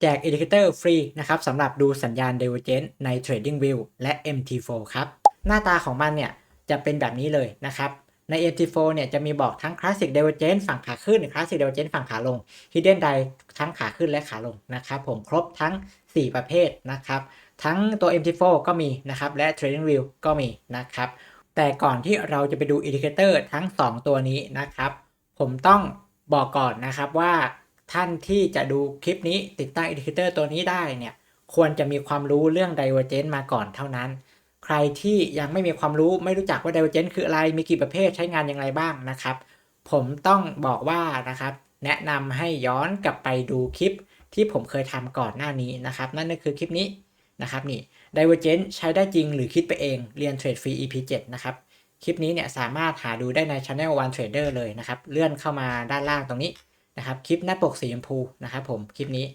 แจก Indicator ฟรีนะครับสำหรับดูสัญญาณ Divergence ใน TradingView และ MT4 ครับ หน้าตาของมันเนี่ยจะเป็นแบบนี้เลยนะครับใน MT4 เนี่ยจะมีบอกทั้ง Classic Divergence ฝั่งขาขึ้น Classic Divergence ฝั่งขาลง Hidden Die ทั้งขาขึ้นและขาลงนะครับผมครบทั้ง 4 ประเภทนะครับทั้งตัว MT4 ก็มีนะครับและ TradingView ก็มีนะครับแต่ก่อนที่เราจะไปดู Indicator ทั้ง 2 ตัวนี้นะครับผมต้องบอกก่อนนะครับว่า ท่านที่จะดูคลิปนี้ติดตั้ง Indicator ตัวนี้ได้เนี่ยควรจะมีความรู้เรื่อง Divergence มาก่อนเท่านั้น ใครที่ยังไม่มีความรู้ไม่รู้จักว่า Divergence คืออะไร มีกี่ประเภทใช้งานอย่างไรบ้างนะครับ ผมต้องบอกว่านะครับ แนะนำให้ย้อนกลับไปดูคลิปที่ผมเคยทำก่อนหน้านี้นะครับ นั่นก็คือคลิปนี้นะครับนี่ Divergence ใช้ได้จริงหรือคิดไปเองเรียนเทรดฟรี EP 7นะครับ คลิปนี้เนี่ยสามารถหาดูได้ใน Channel One Trader เลยนะครับ เลื่อนเข้ามาด้านล่างตรงนี้ นะครับคลิปหน้าปกสีชมพูนะครับผมคลิปนี้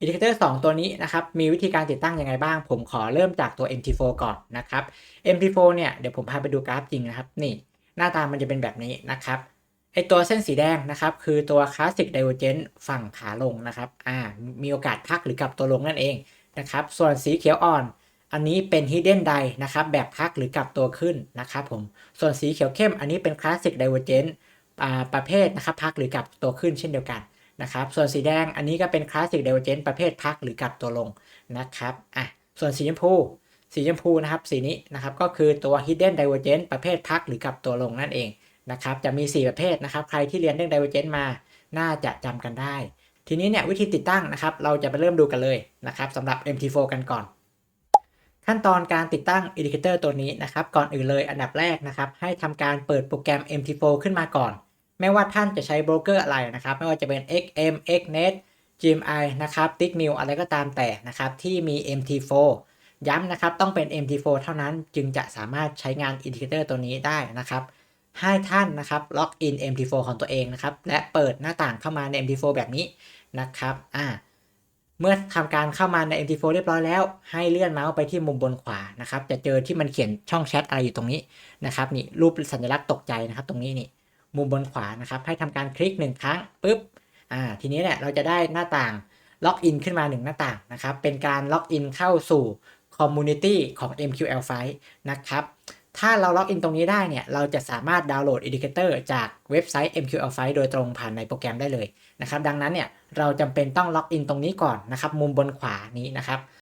อินดิเคเตอร์2ตัวนี้นะครับมีวิธีการติดตั้งยังไงบ้าง ผมขอเริ่มจากตัว MT4 ก่อนนะครับ MT4 เนี่ยเดี๋ยวผมพาไปดูกราฟจริงนะครับนี่หน้าตามันจะเป็นแบบนี้นะครับไอตัวเส้นสีแดงนะครับคือตัว Classic Divergence ฝั่งขาลงนะครับอ่ามีโอกาสพักหรือกลับตัวลงนั่นเองนะครับส่วนสีเขียวอ่อน อันนี้เป็น hidden die นะครับแบบพักหรือกลับตัวขึ้นนะครับผมส่วนสีเขียวเข้มอันนี้เป็น classic divergence อ่า ประเภทนะครับพักหรือกลับตัวขึ้นเช่นเดียวกันนะครับ ส่วนสีแดงอันนี้ก็เป็น classic divergence ประเภทพักหรือกลับตัวลงนะครับอะส่วนสีชมพูสีชมพูนะครับสีนี้นะครับก็คือตัว hidden divergence ประเภทพักหรือกลับตัวลงนั่นเองนะครับจะมี 4 ประเภทนะครับใครที่เรียนเรื่อง divergence มาน่าจะจำกันได้ ทีนี้เนี่ยวิธีติดตั้งนะครับเราจะไปเริ่มดูกันเลยนะครับสำหรับ MT4 กันก่อน ขั้นตอนการติดตั้ง Indicator ตัวนี้นะครับก่อนอื่นเลยอันดับแรกนะครับให้ทำการเปิดโปรแกรม MT4 ขึ้นมาก่อน ไม่ว่าท่านจะใช้โบรกเกอร์อะไรนะครับ ไม่ว่าจะเป็น XM XNet GMI นะครับ Ticknew อะไรก็ตามแต่นะครับ ที่มี MT4 ย้ำนะครับ ต้องเป็น MT4 เท่านั้นจึงจะสามารถใช้งาน Indicator ตัวนี้ได้นะครับให้ท่านนะครับล็อกอิน MT4 ของตัวเองนะครับ และเปิดหน้าต่างเข้ามาใน MT4 แบบนี้นะครับอ่าเมื่อทำการเข้ามาใน MT4 เรียบร้อยแล้ว ให้เลื่อนเมาส์ไปที่มุมบนขวานะครับ จะเจอที่มันเขียนช่องแชทอะไรอยู่ตรงนี้นะครับนี่รูปสัญลักษณ์ตกใจนะครับ ตรงนี้นี่ มุมบนขวานะครับ ให้ทำการคลิกหนึ่งครั้งปุ๊บอ่าทีนี้เนี่ยเราจะได้หน้าต่างล็อกอินขึ้นมาหนึ่งหน้าต่างนะครับ เป็นการล็อกอินเข้าสู่คอมมูนิตี้ของ MQL Fight นะครับ ถ้าเราล็อกอินตรงนี้ได้เนี่ย เราจะสามารถดาวน์โหลด Indicator จากเว็บไซต์ MQL Fight โดยตรงผ่านในโปรแกรมได้เลยนะครับ ดังนั้นเนี่ย เราจำเป็นต้องล็อกอินตรงนี้ก่อนนะครับ มุมบนขวานี้นะครับ